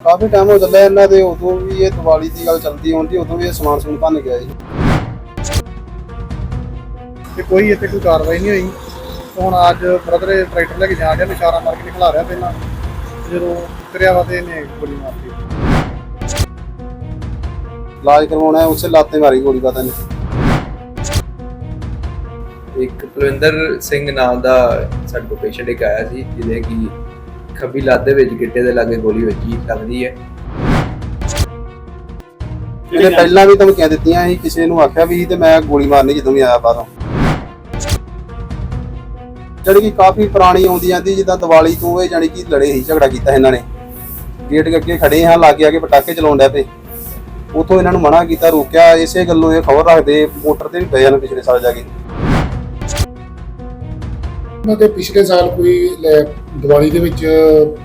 ਕਾਫੀ time ਹੋ ਚੱਲਿਆ ਇਹਨਾਂ ਦੇ ਉਦੋਂ ਵੀ ਇਹ ਦੀਵਾਲੀ ਦੀ ਗੱਲ ਚੱਲਦੀ ਹੁੰਦੀ ਉਦੋਂ ਵੀ ਇਹ ਸਮਾਨ ਸਮੂਨ ਭੰਨ ਗਿਆ ਜੀ। ਤੇ ਕੋਈ ਇੱਥੇ ਕੋਈ ਕਾਰਵਾਈ ਨਹੀਂ ਹੋਈ। ਹੁਣ ਅੱਜ ਬ੍ਰਦਰ ਟਰੈਕਟਰ ਲੈ ਕੇ ਜਾ ਰਿਹਾ ਇਸ਼ਾਰਾ ਮਾਰ ਕੇ ਨਿਕਲਾ ਰਿਹਾ ਪਹਿਲਾਂ। ਜਦੋਂ ਉਤਰਿਆ ਵਾ ਤੇ ਇਹਨੇ ਗੋਲੀ ਮਾਰਤੀ ਇਲਾਜ ਕਰਵਾਉਣਾ ਹੈ ਉਸੇ ਲਾਤੇ ਮਾਰੀ ਗੋਲੀ ਪਤਾ ਨਹੀਂ। ਇੱਕ ਕੁਲਵਿੰਦਰ ਸਿੰਘ ਨਾਮ ਦਾ ਸਾਡੇ ਕੋਲ ਪੇਸ਼ੈਂਟ ਇੱਕ ਆਇਆ ਸੀ ਜਿਹਦੇ ਕਿ ਖੱਬੀ ਲੱਤ ਦੇ ਵਿੱਚ ਗਿੱਟੇ ਦੇ ਲਾਗੇ ਗੋਲੀ ਵੱਜੀ ਲੱਗਦੀ ਹੈ। ਇਹਨੇ ਪਹਿਲਾਂ ਵੀ ਧਮਕੀਆਂ ਦਿੱਤੀਆਂ ਸੀ ਕਿਸੇ ਨੂੰ ਆਖਿਆ ਵੀ ਸੀ ਤੇ ਮੈਂ ਗੋਲੀ ਮਾਰਨੀ ਜਦੋਂ ਵੀ ਆਇਆ ਬਾਹਰੋਂ। ਜਿਹੜੀ ਕਿ ਕਾਫੀ ਪੁਰਾਣੀ ਆਉਂਦੀ ਜਾਂਦੀ ਜਿੱਦਾਂ ਦੀਵਾਲੀ ਤੋਂ ਇਹ ਜਾਨੀ ਕਿ ਲੜੇ ਸੀ ਝਗੜਾ ਕੀਤਾ ਇਹਨਾਂ ਨੇ। ਗੇਟ ਦੇ ਅੱਗੇ ਖੜੇ ਹਾਂ ਲਾਗੇ ਆ ਕੇ ਪਟਾਕੇ ਚਲਾਉਣ ਡਿਆ ਪਏ। ਉਥੋਂ ਇਹਨਾਂ ਨੂੰ ਮਨਾ ਕੀਤਾ ਰੋਕਿਆ ਇਸੇ ਗੱਲੋਂ ਇਹ ਖਬਰ ਰੱਖਦੇ ਮੋਟਰ ਤੇ ਵੀ ਪਏ ਹਨ ਪਿਛਲੇ ਸਾਲ ਜਾ ਕੇ। ਉਹਨਾਂ ਦੇ ਪਿਛਲੇ ਸਾਲ ਕੋਈ ਦੀਵਾਲੀ ਦੇ ਵਿੱਚ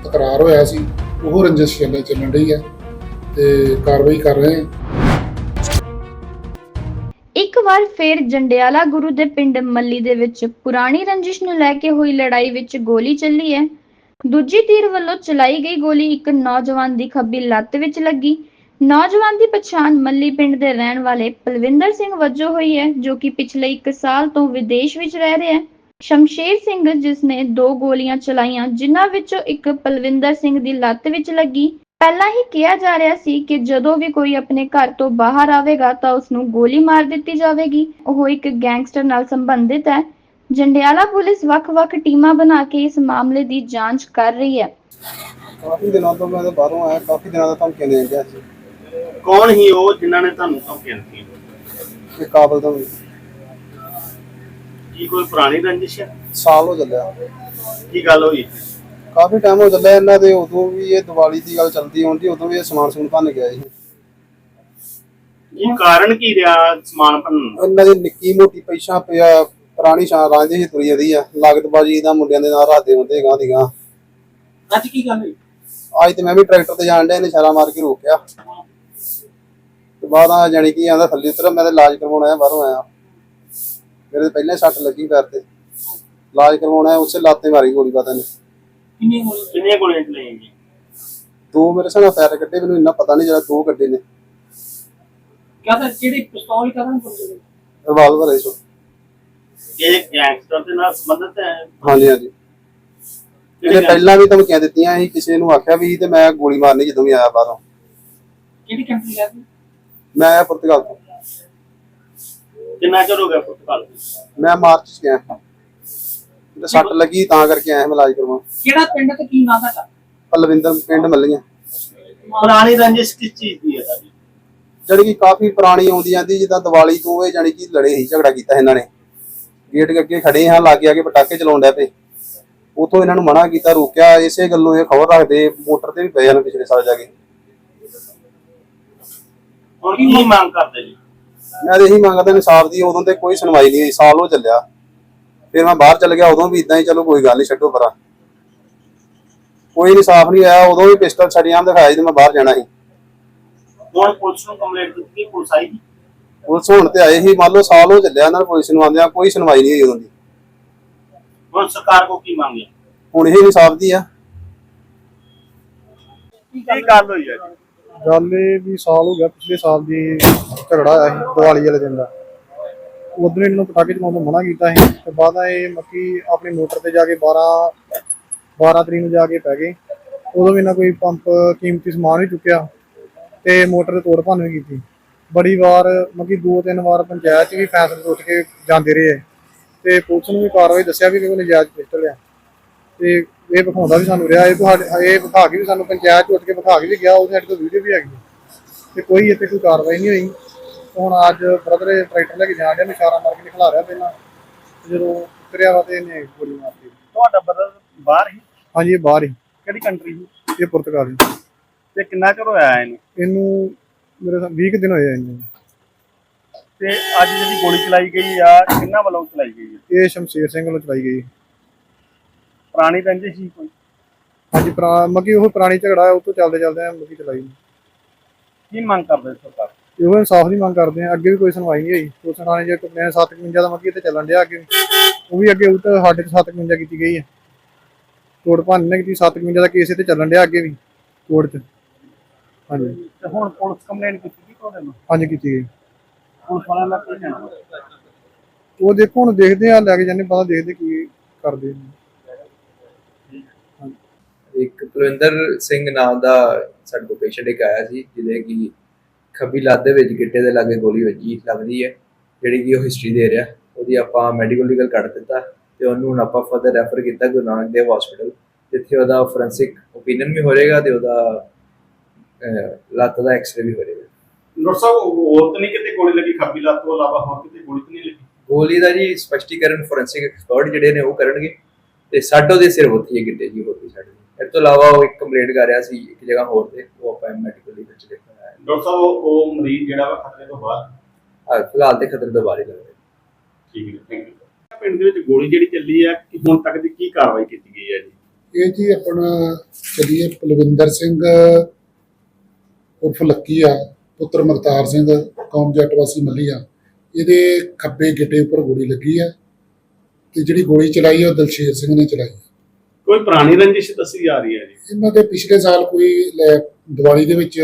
ਤਕਰਾਰ ਹੋਇਆ ਸੀ, ਉਹ ਰੰਜਿਸ਼ ਚੱਲ ਚੱਲਣ ਰਹੀ ਹੈ ਤੇ ਕਾਰਵਾਈ ਕਰ ਰਹੇ ਹਾਂ। ਇੱਕ ਵਾਰ ਫੇਰ ਜੰਡਿਆਲਾ ਗੁਰੂ ਦੇ ਪਿੰਡ ਮੱਲੀ ਦੇ ਵਿੱਚ ਪੁਰਾਣੀ ਰੰਜਿਸ਼ ਨੂੰ ਲੈ ਕੇ ਹੋਈ ਲੜਾਈ ਵਿੱਚ ਗੋਲੀ ਚੱਲੀ ਹੈ। ਦੂਜੀ ਧਿਰ ਵੱਲੋਂ ਚਲਾਈ ਗਈ ਗੋਲੀ ਇੱਕ ਨੌਜਵਾਨ ਦੀ ਖੱਬੀ ਲੱਤ ਵਿੱਚ ਲੱਗੀ। ਨੌਜਵਾਨ ਦੀ ਪਛਾਣ ਮੱਲੀ ਪਿੰਡ ਦੇ ਰਹਿਣ ਵਾਲੇ ਪਲਵਿੰਦਰ ਸਿੰਘ ਵਜੋਂ ਹੋਈ ਹੈ, ਜੋ ਕਿ ਪਿਛਲੇ 1 ਸਾਲ ਤੋਂ ਵਿਦੇਸ਼ ਵਿੱਚ ਰਹਿ ਰਿਹਾ ਹੈ। ਸ਼ਮਸ਼ੇਰ ਸਿੰਘ ਜਿਸ ਨੇ ਦੋ ਗੋਲੀਆਂ ਚਲਾਈਆਂ ਜਿਨ੍ਹਾਂ ਵਿੱਚੋਂ ਇੱਕ ਪਲਵਿੰਦਰ ਸਿੰਘ ਦੀ ਲੱਤ ਵਿੱਚ ਲੱਗੀ। ਪਹਿਲਾਂ ਹੀ ਕਿਹਾ ਜਾ ਰਿਹਾ ਸੀ ਕਿ ਜਦੋਂ ਵੀ ਕੋਈ ਆਪਣੇ ਘਰ ਤੋਂ ਬਾਹਰ ਆਵੇਗਾ ਤਾਂ ਉਸ ਨੂੰ ਗੋਲੀ ਮਾਰ ਦਿੱਤੀ ਜਾਵੇਗੀ। ਉਹ ਇੱਕ ਗੈਂਗਸਟਰ ਨਾਲ ਸੰਬੰਧਿਤ ਹੈ। ਜੰਡਿਆਲਾ ਪੁਲਿਸ ਵੱਖ-ਵੱਖ ਟੀਮਾਂ ਬਣਾ ਕੇ ਇਸ ਮਾਮਲੇ ਦੀ ਜਾਂਚ ਕਰ ਰਹੀ ਹੈ। ਕਾਫੀ ਦਿਨਾਂ ਤੋਂ ਮੈਂ ਬਾਹਰੋਂ ਆਇਆ ਕਾਫੀ ਦਿਨਾਂ ਦਾ ਧਮਕੀਆਂ ਦੇਣ ਗਿਆ ਸੀ। ਕੌਣ ਹੀ ਉਹ ਜਿਨ੍ਹਾਂ ਨੇ ਤੁਹਾਨੂੰ ਧਮਕੀਆਂ ਦਿੱਤੀਆਂ? ਕਾਬਲ ਤੋਂ ਵੀ ਕੀ ਕੋਈ ਪੁਰਾਣੀ ਰੰਜਿਸ਼ ਹੈ? ਸਾਲ ਹੋ ਚੱਲਿਆ। ਕੀ ਗੱਲ ਹੋਈ? ਕਾਫੀ ਟਾਈਮ ਹੋ ਚੱਲਿਆ ਇਹਨਾਂ ਦੇ ਉਦੋਂ ਵੀ ਇਹ ਦੀਵਾਲੀ ਦੀ ਗੱਲ ਚੱਲਦੀ ਹੁੰਦੀ ਉਦੋਂ ਵੀ ਇਹ ਸਮਾਨ ਸਮੂਨ ਭੰਨ ਗਿਆ ਜੀ ਇਹ ਕਾਰਨ ਕੀ ਰਿਹਾ ਸਮਾਨ ਭੰਨਣ ਦਾ? ਇਹਨਾਂ ਦੀ ਨਿੱਕੀ ਮੋਟੀ ਪੈਸਾ ਪਿਆ ਪੁਰਾਣੀ ਸ਼ਾਨ ਰਾਂਝੇ ਹੀ ਤੁਰੀ ਜਾਂਦੀ ਆ। ਲਾਗਤਬਾਜੀ ਦਾ ਮੁੰਡਿਆਂ ਦੇ ਨਾਲ ਰਾਦੇ ਹੁੰਦੇ ਗਾਂ ਦੀ ਗਾਂ ਅੱਜ ਕੀ ਗੱਲ ਹੋਈ? ਅੱਜ ਤੇ ਮੈਂ ਵੀ ਟਰੈਕਟਰ ਤੇ ਜਾਣ ਡਿਆ ਇਹਨੇ ਇਸ਼ਾਰਾ ਮਾਰ ਕੇ ਰੋਕਿਆ। ਤੇ ਬਾਅਦ ਆ ਜਾਣੀ ਕਿ ਆਂਦਾ ਥੱਲੇ ਉਤਰ ਮੈਂ ਤੇ ਇਲਾਜ ਕਰਵਾਉਣਾ ਹੈ ਬਾਹਰੋਂ ਆਇਆ। ਮੇਰੇ ਪਹਿਲਾਂ ਹੀ ਸੱਟ ਲੱਗੀ ਪੈਰ ਤੇ। ਇਲਾਜ ਕਰਵਾਉਣਾ ਉਸੇ ਲਾਤੇ ਮਾਰੀ ਗੋਲੀ ਪਤਾ ਨਹੀਂ। ਕਿੰਨੀਆਂ ਗੋਲੀਆਂ ਕਿੰਨੀਆਂ ਗੋਲੀਆਂ ਚਲਾਈਆਂ ਜੀ? ਦੋ ਮੇਰੇ ਸਾਹਮਣੇ ਪੈਰ ਕੱਢੇ ਮੈਨੂੰ ਇੰਨਾ ਪਤਾ ਨਹੀਂ ਜਿਹੜਾ ਦੋ ਕੱਢੇ ਨੇ। ਕਹਦਾ ਜਿਹੜੀ ਪਿਸਤੌਲ ਕਰਨ ਕੋਲ ਰਿਵਾਲਵਰ ਹੈ ਸੋ ਇਹ ਗੈਂਗਸਟਰ ਦੇ ਨਾਲ ਸੰਬੰਧਿਤ ਹੈ? ਹਾਂਜੀ ਹਾਂਜੀ। ਇਹਨੇ ਪਹਿਲਾਂ ਵੀ ਧਮਕੀਆਂ ਦਿੱਤੀਆਂ ਸੀ ਕਿਸੇ ਨੂੰ ਆਖਿਆ ਵੀ ਤੇ ਮੈਂ ਗੋਲੀ ਮਾਰਨੀ ਜਦੋਂ ਵੀ ਆਇਆ ਬਾਹਰੋਂ। ਕਿਹੜੀ ਕੰਟਰੀ ਹੈ ਮੈਂ ਪੁਰਤਗਾਲ ਤੋਂ। ਕਿੰਨਾ ਚਿਰ ਹੋ ਗਿਆ ਪੁਰਤਗਾਲ ਮੈਂ ਮਾਰਚ ਚ ਗਿਆ। ਤੇ ਸੱਟ ਲੱਗੀ ਤਾਂ ਕਰਕੇ ਆਇਆ ਮੈਂ ਇਲਾਜ ਕਰਵਾਉਣ। ਕਿਹੜਾ ਪਿੰਡ ਤੇ ਕੀ ਨਾਮ ਹੈ ਪਲਵਿੰਦਰ ਪਿੰਡ ਮੱਲੀਆਂ। ਪੁਰਾਣੀ ਰੰਜਿਸ਼ ਕਿਸ ਚੀਜ਼ ਦੀ ਹੈ ਤੁਹਾਡੀ? ਜਿਹੜੀ ਕਿ ਕਾਫੀ ਪੁਰਾਣੀ ਆਉਂਦੀ ਜਾਂਦੀ ਜਿੱਦਾਂ ਦੀਵਾਲੀ ਤੋਂ ਇਹ ਜਾਨੀ ਕਿ ਲੜੇ ਸੀ ਝਗੜਾ ਕੀਤਾ ਇਹਨਾਂ ਨੇ। ਗੇਟ ਦੇ ਅੱਗੇ ਖੜੇ ਹਾਂ ਲਾਗੇ ਆ ਕੇ ਪਟਾਕੇ ਚਲਾਉਣ ਡਿਆ ਪਏ। ਉਥੋਂ ਇਹਨਾਂ ਨੂੰ ਮਨਾ ਕੀਤਾ ਰੋਕਿਆ। ਇਸੇ ਗੱਲੋਂ ਇਹ ਖਬਰ ਰੱਖਦੇ ਮੋਟਰ ਤੇ ਵੀ ਪਏ ਹਨ ਪਿਛਲੇ ਸਾਲ ਜਾ ਕੇ। ਹੁਣ ਕੀ ਮੰਗ ਕਰਦੇ ਜੀ? ਮੈਂ ਤਾਂ ਇਹੀ ਮੰਗਦਾ ਇਨਸਾਫ ਦੀ ਉਦੋਂ ਤੇ ਕੋਈ ਸੁਣਵਾਈ ਨਹੀਂ ਹੋਈ ਸਾਲ ਹੋ ਚੱਲਿਆ। ਫਿਰ ਮੈਂ ਬਾਹਰ ਚੱਲ ਗਿਆ ਉਦੋਂ ਵੀ ਇਦਾਂ ਹੀ ਚਲੋ ਕੋਈ ਗੱਲ ਨਹੀਂ ਛੱਡੋ ਪਰਾਂ। ਕੋਈ ਇਨਸਾਫ ਨਹੀਂ ਆਇਆ ਉਦੋਂ ਵੀ ਪਿਸਟਲ ਛੜੀਆਂ ਦਿਖਾਇਆ ਤੇ ਮੈਂ ਬਾਹਰ ਜਾਣਾ ਸੀ। ਹੁਣ ਪੁਲਿਸ ਨੂੰ ਕੰਪਲੇਂਟ ਦਿੱਤੀ ਪੁਲਿਸ ਆਈ ਪੁਲਿਸ ਹੁਣ ਤੇ ਆਏ ਸੀ ਮੰਨ ਲਓ ਸਾਲ ਹੋ ਚੱਲਿਆ ਇਹਨਾਂ ਨੂੰ ਪੁਲਿਸ ਨੂੰ ਆਉਂਦਿਆਂ ਕੋਈ ਸੁਣਵਾਈ ਨਹੀਂ ਹੋਈ ਉਦੋਂ ਦੀ। ਹੁਣ ਸਰਕਾਰ ਕੋ ਕੀ ਮੰਗਿਆ ਹੁਣ ਇਹ ਇਨਸਾਫ ਦੀ ਆ। ਕੀ ਗੱਲ ਹੋਈ ਹੈ ਜੀ? ਗੱਲ ਇਹ ਵੀ ਸਾਲ ਹੋ ਗਿਆ, ਪਿਛਲੇ ਸਾਲ ਦੀ ਝਗੜਾ ਆਇਆ ਸੀ, ਦੀਵਾਲੀ ਵਾਲੇ ਦਿਨ ਦਾ। ਉਦੋਂ ਇਹਨਾਂ ਨੂੰ ਪਟਾਕੇ ਚਲਾਉਣ ਤੋਂ ਮਨਾ ਕੀਤਾ ਸੀ, ਤੇ ਬਾਅਦ ਇਹ ਮੱਕੀ ਆਪਣੀ ਮੋਟਰ ਤੇ ਜਾ ਕੇ 12 12 ਤਰੀਕ ਨੂੰ ਜਾ ਕੇ ਪੈ ਗਏ। ਉਦੋਂ ਵੀ ਇਹਨਾਂ ਕੋਈ ਪੰਪ ਕੀਮਤੀ ਸਮਾਨ ਵੀ ਚੁੱਕਿਆ, ਤੇ ਮੋਟਰ ਤੇ ਤੋੜ ਭੰਨ ਵੀ ਕੀਤੀ। ਬੜੀ ਵਾਰ ਮੱਕੀ ਦੋ ਤਿੰਨ ਵਾਰ ਪੰਚਾਇਤ 'ਚ ਵੀ ਫੈਸਲੇ ਉੱਠ ਕੇ ਜਾਂਦੇ ਰਹੇ। ਤੇ ਪੁਲਿਸ ਨੂੰ ਵੀ ਕਾਰਵਾਈ ਦੱਸਿਆ ਵੀ ਕੋਈ ਨਜਾਇਜ਼ ਪਿਸਟਲ ਆ। ਤੇ ਇਹ ਵਿਖਾਉਂਦਾ ਵੀ ਸਾਨੂੰ ਰਿਹਾ। ਇਹ ਤੁਹਾਡੇ ਇਹ ਵਿਖਾ ਕੇ ਵੀ ਸਾਨੂੰ ਪੰਚਾਇਤ ਉੱਠ ਕੇ ਵਿਖਾ ਕੇ ਵੀ ਗਿਆ ਉਹ ਸਾਡੇ ਕੋਲ ਵੀਡੀਓ ਵੀ ਹੈਗੀ। ਤੇ ਕੋਈ ਇੱਥੇ ਕੋਈ ਕਾਰਵਾਈ ਨਹੀਂ ਹੋਈ। ਹੁਣ ਅੱਜ ਬ੍ਰਦਰ ਟਰੈਕਟਰ ਲੈ ਕੇ ਜਾ ਰਿਹਾ ਇਸ਼ਾਰਾ ਮਾਰ ਕੇ ਨਿਕਲਾ ਰਿਹਾ ਪਹਿਲਾਂ। ਜਦੋਂ ਉਤਰਿਆ ਵਾ ਤੇ ਇਹਨੇ ਗੋਲੀ ਮਾਰਤੀ ਤੁਹਾਡਾ ਬਦਲ ਬਾਹਰ ਹੀ? ਹਾਂਜੀ ਇਹ ਬਾਹਰ ਹੀ। ਕਿਹੜੀ ਕੰਟਰੀ ਸੀ? ਇਹ ਪੁਰਤਗਾਲ ਹੀ। ਤੇ ਕਿੰਨਾ ਚਿਰ ਹੋਇਆ ਇਹਨੂੰ? ਇਹਨੂੰ ਮੇਰੇ ਸਾਹ 20 ਕੁ ਦਿਨ ਹੋਏ ਆ ਇਹਨੂੰ। ਤੇ ਅੱਜ ਜਿਹੜੀ ਗੋਲੀ ਚਲਾਈ ਗਈ ਆ ਕਿੰਨਾ ਵੱਲੋਂ ਚਲਾਈ ਗਈ ਹੈ ਇਹ ਸ਼ਮਸ਼ੇਰ ਸਿੰਘ ਵੱਲੋਂ ਚਲਾਈ ਗਈ। ਪੁਰਾਣੀ ਰੰਜਿਸ਼ ਸੀ ਕੋਈ? ਹਾਂਜੀ ਪੁਰਾ ਮੱਕੀ ਉਹ ਪੁਰਾਣੀ ਝਗੜਾ ਹੈ ਉਹ ਤੋਂ ਚੱਲਦੇ ਚੱਲਦੇ ਆ ਮੱਕੀ ਚਲਾਈ। ਕੀ ਮੰਗ ਕਰਦੇ ਸਰਕਾਰ? ਇਹੋ ਇਨਸਾਫ ਦੀ ਮੰਗ ਕਰਦੇ ਆ ਅੱਗੇ ਵੀ ਕੋਈ ਸੁਣਵਾਈ ਨਹੀਂ ਹੋਈ। ਉਸ ਥਾਣੇ ਜੇ ਮੈਂ 751 ਦਾ ਮੱਕੀ ਤੇ ਚੱਲਣ ਡਿਆ ਅੱਗੇ। ਉਹ ਵੀ ਅੱਗੇ ਉੱਤੇ ਸਾਡੇ ਤੇ 751 ਕੀਤੀ ਗਈ ਹੈ। ਕੋਰਟ ਭੰਨ ਨੇ ਕੀਤੀ 751 ਦਾ ਕੇਸ ਤੇ ਚੱਲਣ ਡਿਆ ਅੱਗੇ ਵੀ ਕੋਰਟ 'ਚ। ਹਾਂਜੀ। ਤੇ ਹੁਣ ਪੁਲਿਸ ਕੰਪਲੇਂਟ ਕੀਤੀ ਸੀ ਤੁਹਾਡੇ ਨੂੰ ਹਾਂਜੀ ਕੀਤੀ ਗਈ। ਪੁਲਿਸ ਵਾਲਿਆਂ ਦਾ ਕੀ ਕਹਿਣਾ? ਉਹ ਦੇਖੋ ਹੁਣ ਦੇਖਦੇ ਆ ਲੈ ਕੇ ਜਾਂਦੇ ਪਤਾ ਦੇਖਦੇ ਕੀ ਕਰਦੇ ਨੇ ਇੱਕ ਕੁਲਵਿੰਦਰ ਸਿੰਘ ਨਾਮ ਦਾ ਸਾਡੇ ਕੋਲ ਪੇਸ਼ੈਂਟ ਇੱਕ ਆਇਆ ਸੀ ਜਿਹਦੇ ਕਿ ਖੱਬੀ ਲੱਤ ਦੇ ਵਿੱਚ ਗਿੱਟੇ ਦੇ ਲਾਗੇ ਗੋਲੀ ਵੱਜੀ ਲੱਗਦੀ ਹੈ ਜਿਹੜੀ ਕਿ ਉਹ ਹਿਸਟਰੀ ਦੇ ਰਿਹਾ ਉਹਦੀ ਆਪਾਂ ਮੈਡੀਕਲ ਲੀਗਲ ਕੱਢ ਦਿੱਤਾ ਤੇ ਉਹਨੂੰ ਹੁਣ ਆਪਾਂ ਫਰਦਰ ਰੈਫਰ ਕੀਤਾ ਗੁਰੂ ਨਾਨਕ ਦੇਵ ਹਸਪੀਟਲ ਜਿੱਥੇ ਉਹਦਾ ਫੋਰੈਂਸਿਕ ਓਪੀਨੀਅਨ ਵੀ ਹੋ ਜਾਏਗਾ ਤੇ ਉਹਦਾ ਲੱਤ ਦਾ ਐਕਸਰੇ ਵੀ ਹੋ ਜਾਏਗਾ ਡਾਕਟਰ ਸਾਹਿਬ ਹੋਰ ਤਾਂ ਨਹੀਂ ਕਿਤੇ ਗੋਲੀ ਲੱਗੀ? ਖੱਬੀ ਲੱਤ ਤੋਂ ਇਲਾਵਾ ਹੋਰ ਕਿਤੇ ਗੋਲੀ ਤਾਂ ਨਹੀਂ ਲੱਗੀ? ਗੋਲੀ ਦਾ ਜੀ ਸਪਸ਼ਟੀਕਰਨ ਫੋਰੈਂਸਿਕ ਐਕਸਪਰਟ ਜਿਹੜੇ ਨੇ ਉਹ ਕਰਨਗੇ ਤੇ ਸੱਟ ਉਹਦੇ ਸਿਰ ਹੁੰਦੀ ਹੈ ਗਿੱਟੇ ਜੀ ਹੋਤੀ ਦੀ ਇਸ ਤੋਂ ਇਲਾਵਾ ਉਹ ਇੱਕ ਕੰਪਲੇਂਟ ਕਰ ਰਿਹਾ ਸੀ ਇੱਕ ਜਗ੍ਹਾ ਹੋਰ ਤੇ ਉਹ ਆਪਾਂ ਮੈਡੀਕਲ ਲੀਗਲ ਚ ਦੇਖਣਾ ਹੈ। ਡਾਕਟਰ ਸਾਹਿਬ ਉਹ- ਮਰੀਜ਼ ਜਿਹੜਾ ਵਾ ਖਤਰੇ ਤੋਂ ਬਾਹਰ? ਹਾਂ, ਫਿਲਹਾਲ ਤੇ ਖਤਰੇ ਤੋਂ ਬਾਹਰ ਹੀ ਲੱਗਦਾ ਠੀਕ ਹੈ ਥੈਂਕ ਯੂ ਪਿੰਡ ਦੇ ਵਿੱਚ ਗੋਲੀ ਜਿਹੜੀ ਚੱਲੀ ਹੈ ਕਿ ਹੁਣ ਤੱਕ ਦੀ ਕੀ ਕਾਰਵਾਈ ਕੀਤੀ ਗਈ ਹੈ ਜੀ? ਇਹ ਜੀ ਆਪਣਾ ਚਲੀਏ ਪਲਵਿੰਦਰ ਸਿੰਘ ਉਰਫ ਲੱਕੀ ਆ ਪੁੱਤਰ ਮਗਤਾਰ ਸਿੰਘ ਕੌਮ ਜੱਟ ਵਾਸੀ ਮੱਲੀਆ ਇਹਦੇ ਖੱਬੇ ਗਿੱਟੇ ਉੱਪਰ ਗੋਲੀ ਲੱਗੀ ਆ ਤੇ ਜਿਹੜੀ ਗੋਲੀ ਚਲਾਈ ਆ ਉਹ ਦਲਸ਼ੇਰ ਸਿੰਘ ਨੇ ਚਲਾਈ ਆ। ਕੋਈ ਪੁਰਾਣੀ ਰੰਜਿਸ਼ ਦੱਸੀ ਜਾ ਰਹੀ ਹੈ ਜੀ? ਇਹਨਾਂ ਦੇ ਪਿਛਲੇ ਸਾਲ ਕੋਈ ਲੈ- ਦੀਵਾਲੀ ਦੇ ਵਿੱਚ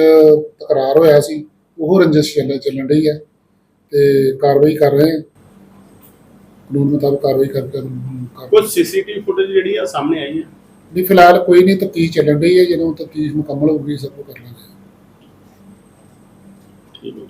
ਤਕਰਾਰ ਹੋਇਆ ਸੀ ਉਹ ਰੰਜਿਸ਼ ਚੱਲ ਚੱਲਣ ਰਹੀ ਹੈ ਤੇ ਕਾਰਵਾਈ ਕਰ ਰਹੇ ਹਾਂ। ਕਾਨੂੰਨ ਮੁਤਾਬਕ ਕਾਰਵਾਈ ਕਰ ਕਰ ਕਰ- ਕੁਝ ਸੀਸੀਟੀਵੀ ਫੁਟੇਜ ਜਿਹੜੀ ਆ ਸਾਹਮਣੇ ਆਈ ਹੈ? ਨਹੀਂ ਫਿਲਹਾਲ ਕੋਈ ਨਹੀਂ ਤਫਤੀਸ਼ ਚੱਲਣ ਰਹੀ ਹੈ। ਜਦੋਂ ਤਫਤੀਸ਼ ਮੁਕੰਮਲ ਹੋਊਗੀ ਸਭ ਕੁਝ ਕਰ ਲਾਂਗੇ। ਠੀਕ ਹੈ।